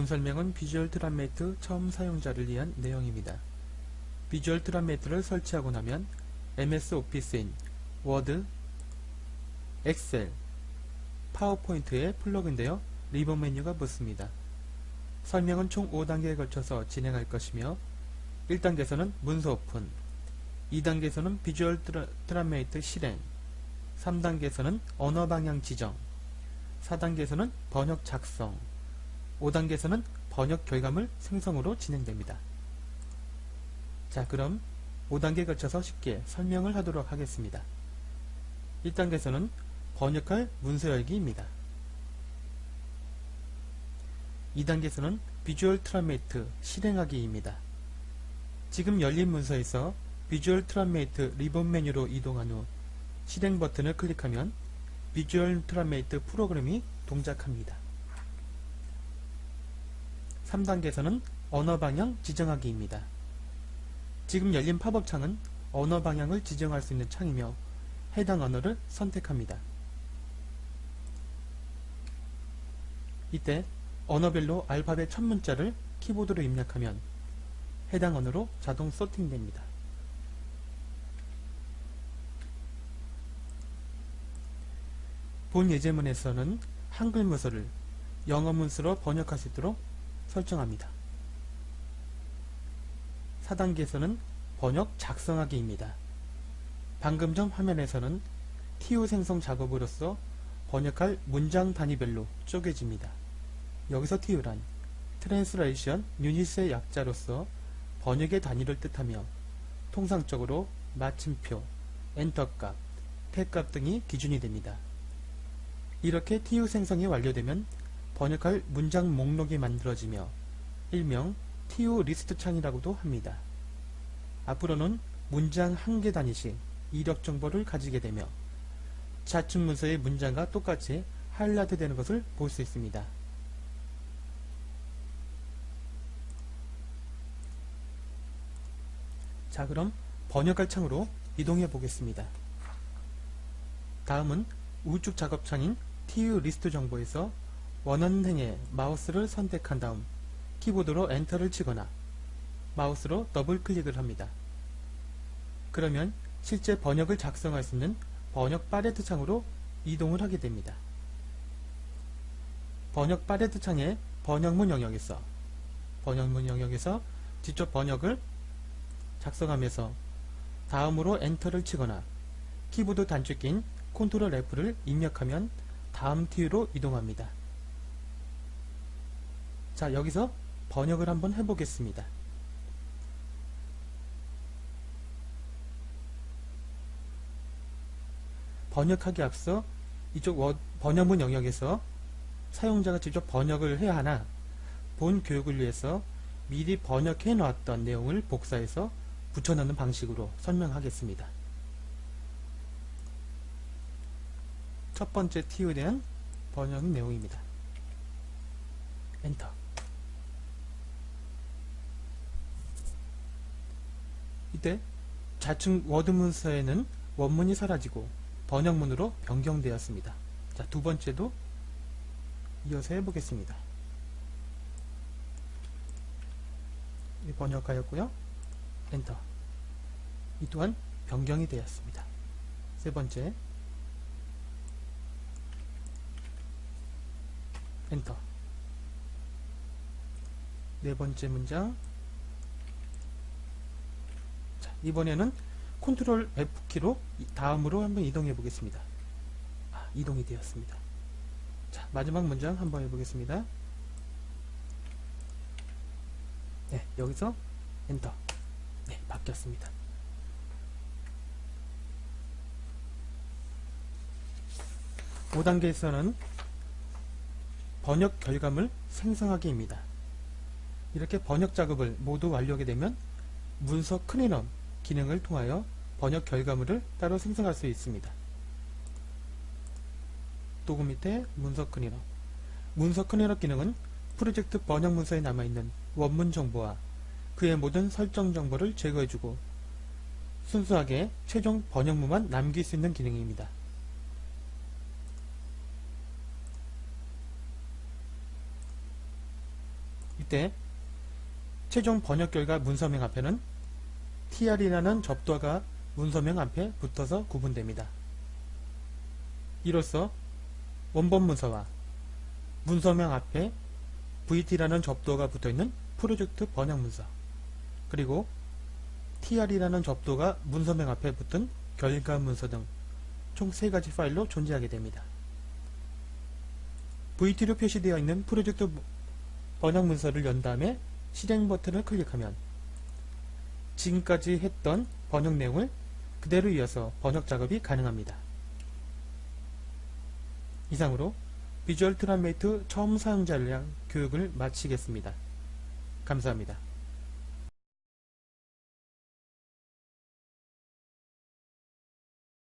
본 설명은 비주얼 트란메이트 처음 사용자를 위한 내용입니다. 비주얼 트란메이트를 설치하고 나면 MS 오피스인 워드, 엑셀, 파워포인트에 플러그인되어 리본 메뉴가 붙습니다. 설명은 총 5단계에 걸쳐서 진행할 것이며 1단계에서는 문서 오픈, 2단계에서는 비주얼 트라, 트란메이트 실행, 3단계에서는 언어 방향 지정, 4단계에서는 번역 작성, 5단계에서는 번역 결과물 생성으로 진행됩니다. 자 그럼 5단계에 걸쳐서 쉽게 설명을 하도록 하겠습니다. 1단계에서는 번역할 문서 열기입니다. 2단계에서는 비주얼 트란메이트 실행하기입니다. 지금 열린 문서에서 비주얼 트란메이트 리본 메뉴로 이동한 후 실행 버튼을 클릭하면 비주얼 트란메이트 프로그램이 동작합니다. 3단계에서는 언어 방향 지정하기입니다. 지금 열린 팝업 창은 언어 방향을 지정할 수 있는 창이며 해당 언어를 선택합니다. 이때 언어별로 알파벳 첫 문자를 키보드로 입력하면 해당 언어로 자동 소팅됩니다. 본 예제문에서는 한글 문서를 영어 문서로 번역할 수 있도록 설정합니다. 4단계에서는 번역 작성하기입니다. 방금 전 화면에서는 TU 생성 작업으로서 번역할 문장 단위별로 쪼개집니다. 여기서 TU란 Translation Unit의 약자로서 번역의 단위를 뜻하며 통상적으로 마침표, 엔터값, 태값 등이 기준이 됩니다. 이렇게 TU 생성이 완료되면 번역할 문장 목록이 만들어지며 일명 TU 리스트 창이라고도 합니다. 앞으로는 문장 한 개 단위씩 이력 정보를 가지게 되며 좌측 문서의 문장과 똑같이 하이라이트 되는 것을 볼 수 있습니다. 자 그럼 번역할 창으로 이동해 보겠습니다. 다음은 우측 작업창인 TU 리스트 정보에서 원하는 행에 마우스를 선택한 다음 키보드로 엔터를 치거나 마우스로 더블 클릭을 합니다. 그러면 실제 번역을 작성할 수 있는 번역 팔레트 창으로 이동을 하게 됩니다. 번역 팔레트 창의 번역문 영역에서 번역문 영역에서 직접 번역을 작성하면서 다음으로 엔터를 치거나 키보드 단축키인 컨트롤 F를 입력하면 다음 TU로 이동합니다. 자 여기서 번역을 한번 해보겠습니다. 번역하기 앞서 이쪽 워, 번역문 영역에서 사용자가 직접 번역을 해야 하나 본 교육을 위해서 미리 번역해 놓았던 내용을 복사해서 붙여넣는 방식으로 설명하겠습니다. 첫 번째 TU에 대한 번역 내용입니다. 엔터 이때 좌측 워드 문서에는 원문이 사라지고 번역문으로 변경되었습니다. 자, 두 번째도 이어서 해보겠습니다. 번역하였고요. 엔터. 이 또한 변경이 되었습니다. 세 번째. 엔터. 네 번째 문장. 자, 이번에는 컨트롤 F키로 다음으로 한번 이동해 보겠습니다. 아, 이동이 되었습니다. 자, 마지막 문장 한번 해보겠습니다. 네, 여기서 엔터. 네, 바뀌었습니다. (5단계에서는) 번역 결과물 생성하기입니다. 이렇게 번역 작업을 모두 완료하게 되면 문서 클리너 기능을 통하여 번역 결과물을 따로 생성할 수 있습니다. 도구 밑에 문서 클리너 문서 클리너 기능은 프로젝트 번역 문서에 남아있는 원문 정보와 그의 모든 설정 정보를 제거해주고 순수하게 최종 번역문만 남길 수 있는 기능입니다. 이때 최종 번역 결과 문서명 앞에는 tr이라는 접두어가 문서명 앞에 붙어서 구분됩니다. 이로써 원본 문서와 문서명 앞에 vt라는 접두어가 붙어있는 프로젝트 번역 문서 그리고 tr이라는 접두어가 문서명 앞에 붙은 결과 문서 등 총 3가지 파일로 존재하게 됩니다. vt로 표시되어 있는 프로젝트 번역 문서를 연 다음에 실행 버튼을 클릭하면 지금까지 했던 번역 내용을 그대로 이어서 번역 작업이 가능합니다. 이상으로 비주얼 트란메이트 처음 사용자를 위한 교육을 마치겠습니다. 감사합니다.